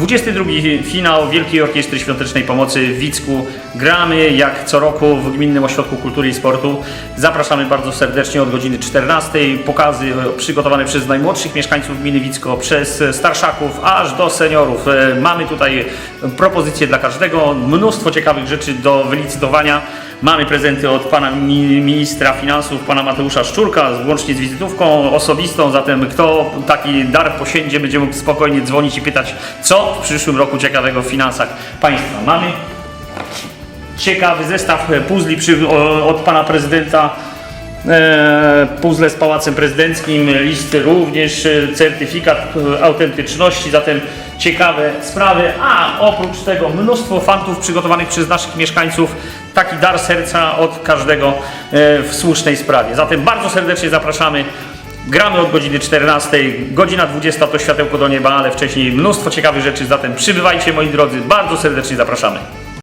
22 finał Wielkiej Orkiestry Świątecznej Pomocy w Wicku. Gramy jak co roku w Gminnym Ośrodku Kultury i Sportu. Zapraszamy bardzo serdecznie od godziny 14. Pokazy przygotowane przez najmłodszych mieszkańców gminy Wicko, przez starszaków aż do seniorów. E, Mamy tutaj propozycje dla każdego, mnóstwo ciekawych rzeczy do wylicytowania. Mamy prezenty od pana mi- ministra finansów, pana Mateusza Szczurka, włącznie z wizytówką osobistą, zatem kto taki dar posiędzie, będzie mógł spokojnie dzwonić i pytać, co w przyszłym roku ciekawego w finansach państwa. Mamy ciekawy zestaw puzli przy, od pana prezydenta. E, puzzle z Pałacem Prezydenckim, listy również, e, certyfikat e, autentyczności, zatem ciekawe sprawy, a oprócz tego mnóstwo fantów przygotowanych przez naszych mieszkańców, taki dar serca od każdego w słusznej sprawie. Zatem bardzo serdecznie zapraszamy. Gramy od godziny 14, godzina 20 to światełko do nieba, ale wcześniej mnóstwo ciekawych rzeczy, zatem przybywajcie moi drodzy, bardzo serdecznie zapraszamy.